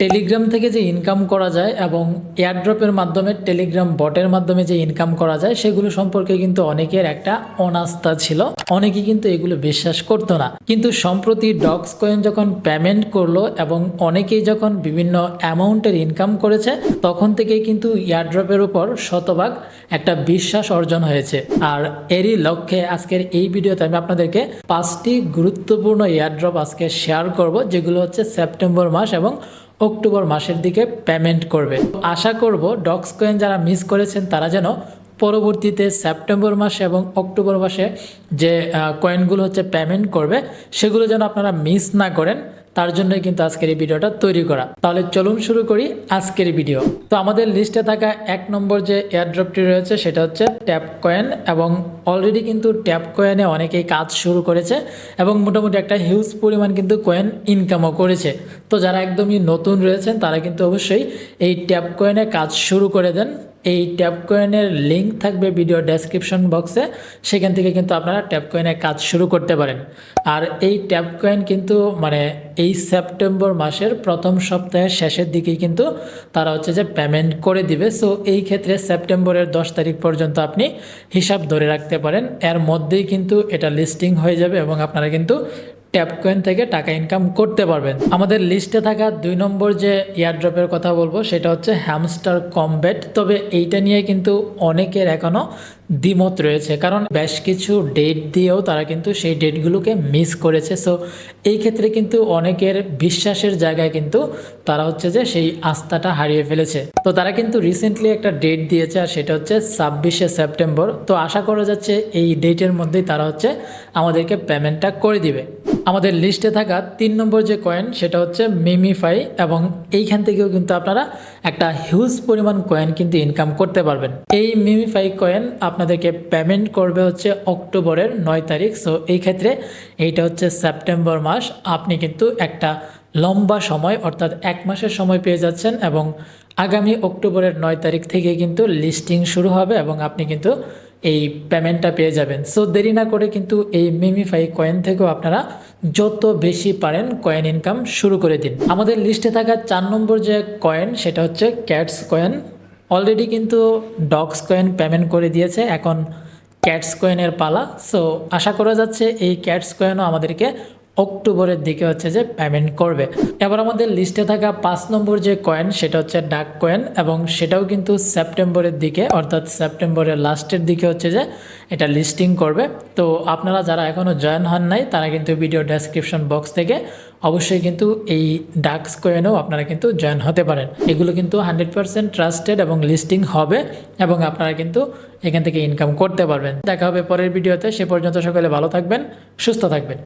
Telegram থেকে যে income করা যায় এবং এয়ারড্রপের মাধ্যমে টেলিগ্রাম বটের মাধ্যমে যে ইনকাম করা যায়, সেগুলো সম্পর্কে কিন্তু অনেকের একটা অনাস্থা ছিল। অনেকে কিন্তু এগুলো বিশ্বাস করতো না। কিন্তু সম্প্রতি ডক্স কয়েন যখন পেমেন্ট করল এবং অনেকেই যখন বিভিন্ন অ্যামাউন্টের ইনকাম করেছে, তখন থেকেই কিন্তু এয়ারড্রপের উপর শতভাগ একটা বিশ্বাস অর্জন হয়েছে। আর এরই লক্ষ্যে আজকের এই ভিডিওতে আমি আপনাদেরকে পাঁচটি গুরুত্বপূর্ণ এয়ারড্রপ আজকে শেয়ার করব, যেগুলো হচ্ছে সেপ্টেম্বর মাস এবং অক্টোবর মাসের দিকে পেমেন্ট করবে। আশা করব ডক্স কয়েন যারা মিস করেছেন, তারা যেন পরবর্তীতে সেপ্টেম্বর মাসে এবং অক্টোবর মাসে যে কয়েনগুলো হচ্ছে পেমেন্ট করবে, সেগুলো যেন আপনারা মিস না করেন। তার জন্যই কিন্তু আজকের এই ভিডিওটা তৈরি করা। তাহলে চলুন শুরু করি আজকের ভিডিও। তো আমাদের লিস্টে থাকা এক নম্বর যে এয়ারড্রপটি রয়েছে, সেটা হচ্ছে ট্যাপ কয়েন এবং অলরেডি কিন্তু ট্যাপ কয়েনে অনেকেই কাজ শুরু করেছে এবং মোটামুটি একটা হিউজ পরিমাণ কিন্তু কয়েন ইনকামও করেছে। তো যারা একদমই নতুন রয়েছেন, তারা কিন্তু অবশ্যই এই ট্যাপ কয়েনে কাজ শুরু করে দেন। এই ট্যাপ কয়েনের লিঙ্ক থাকবে ভিডিও ডেসক্রিপশন বক্সে সেখান থেকে কিন্তু আপনারা ট্যাপ কয়েনে কাজ শুরু করতে পারেন। আর এই ট্যাপ কয়েন কিন্তু মানে এই সেপ্টেম্বর মাসের প্রথম সপ্তাহের শেষের দিকেই কিন্তু তারা হচ্ছে যে পেমেন্ট করে দিবে। সো এই ক্ষেত্রে সেপ্টেম্বরের দশ তারিখ পর্যন্ত আপনি হিসাব ধরে রাখতে পারেন। এর মধ্যেই কিন্তু এটা লিস্টিং হয়ে যাবে এবং আপনারা কিন্তু ট্যাপ কয়েন থেকে টাকা ইনকাম করতে পারবেন। আমাদের লিস্টে থাকা দুই নম্বর যে এয়ারড্রপের কথা বলব, সেটা হচ্ছে হ্যামস্টার কমব্যাট তবে এইটা নিয়ে কিন্তু অনেকের এখনও দ্বিমত রয়েছে, কারণ বেশ কিছু ডেট দিয়েও তারা কিন্তু সেই ডেটগুলোকে মিস করেছে। সো এই ক্ষেত্রে কিন্তু অনেকের বিশ্বাসের জায়গায় কিন্তু তারা হচ্ছে যে সেই আস্থাটা হারিয়ে ফেলেছে। তো তারা কিন্তু রিসেন্টলি একটা ডেট দিয়েছে, আর সেটা হচ্ছে ছাব্বিশে সেপ্টেম্বর। তো আশা করা যাচ্ছে এই ডেটের মধ্যেই তারা হচ্ছে আমাদেরকে পেমেন্টটা করে দিবে। আমাদের লিস্টে থাকা তিন নম্বর যে কয়েন সেটা হচ্ছে মিমিফাই এবং এইখান থেকেও কিন্তু আপনারা একটা হিউজ পরিমাণ কয়েন কিন্তু ইনকাম করতে পারবেন। এই মিমিফাই কয়েন আপনাদেরকে পেমেন্ট করবে হচ্ছে অক্টোবরের নয় তারিখ। সো এই ক্ষেত্রে এইটা হচ্ছে সেপ্টেম্বর মাস। আপনি কিন্তু একটা লম্বা সময়, অর্থাৎ এক মাসের সময় পেয়ে যাচ্ছেন এবং আগামী অক্টোবরের নয় তারিখ থেকে কিন্তু লিস্টিং শুরু হবে এবং আপনি কিন্তু এই পেমেন্টটা পেয়ে যাবেন। সো দেরি না করে কিন্তু এই মিমিফাই কয়েন থেকেও আপনারা যত বেশি পারেন কয়েন ইনকাম শুরু করে দিন। আমাদের লিস্টে থাকা চার নম্বর যে কয়েন সেটা হচ্ছে ক্যাটস কয়েন অলরেডি কিন্তু ডগস কয়েন পেমেন্ট করে দিয়েছে, এখন ক্যাটস কয়েনের পালা। সো আশা করা যাচ্ছে এই ক্যাটস কয়েনও আমাদেরকে অক্টোবরের দিকে হচ্ছে যে পেমেন্ট করবে। এবার আমাদের লিস্টে থাকা পাঁচ নম্বর যে কয়েন সেটা হচ্ছে ডাক কয়েন এবং সেটাও কিন্তু সেপ্টেম্বরের দিকে, অর্থাৎ সেপ্টেম্বরের লাস্টের দিকে হচ্ছে যে এটা লিস্টিং করবে। তো আপনারা যারা এখনও জয়েন হন নাই, তারা কিন্তু ভিডিও ডেসক্রিপশন বক্স থেকে অবশ্যই কিন্তু এই ডাক্স কয়েনও আপনারা কিন্তু জয়েন হতে পারেন। এগুলো কিন্তু হান্ড্রেড পার্সেন্ট ট্রাস্টেড এবং লিস্টিং হবে এবং আপনারা কিন্তু এখান থেকে ইনকাম করতে পারবেন। দেখা হবে পরের ভিডিওতে সে পর্যন্ত সকলে ভালো থাকবেন, সুস্থ থাকবেন।